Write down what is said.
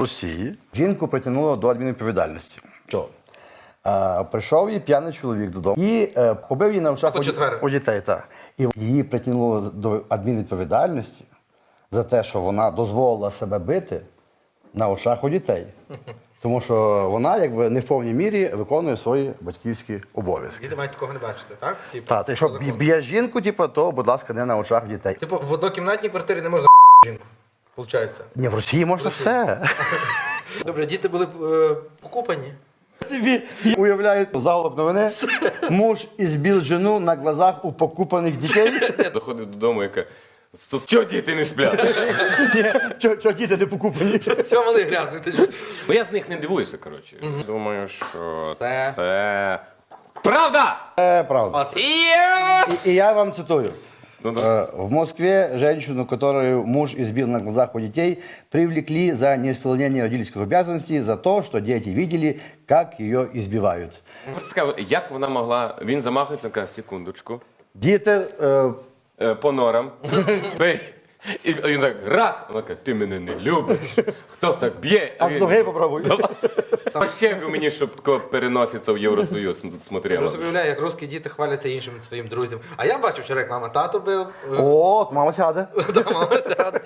Росії жінку притягнуло до адмінвідповідальності. Що? Е, прийшов їй п'яний чоловік додому і е, побив її на очах у, у дітей. Так. І її притягнуло до адмінвідповідальності за те, що вона дозволила себе бити на очах у дітей. Тому що вона якби не в повній мірі виконує свої батьківські обов'язки. Діти мають такого не бачити, так? Типу, Так, якщо б'є жінку, типу, то, будь ласка, не на очах дітей. Типу, в однокімнатній квартирі не можна жінку. Получається. Ні, в Росії можна все. Добре, діти були е, покупані. Собі уявляють заголовок новини. Муж ізбив жену на глазах у покупаних дітей. Заходить додому, яка. Що діти не сплять? Чо, чо діти не покупані? Що вони грязні? Ти ж- Ну я з них не дивуюся, коротше. Думаю, що Це- це. Правда! Це правда. И я вам цитую. Ну да. Э, В Москве женщину, которую муж избил на глазах у детей, привлекли за неисполнение родительских обязанностей за то, что дети видели, как ее избивают. Просто цікаво, як вона могла. Він замахується, каже, секундочку. Діти е, Е, по норам. Бей. І він так раз. Вона каже, ти мене не любиш. Хто так б'є? а з він- ноги попробуй. А ще б мені, щоб тако переноситься в Євросоюз я смотрела. просто уявляю, як русські діти хваляться іншим своїм друзям. А я бачив, що як мама тато бив. О, от мама сяде. Да, мама сяде.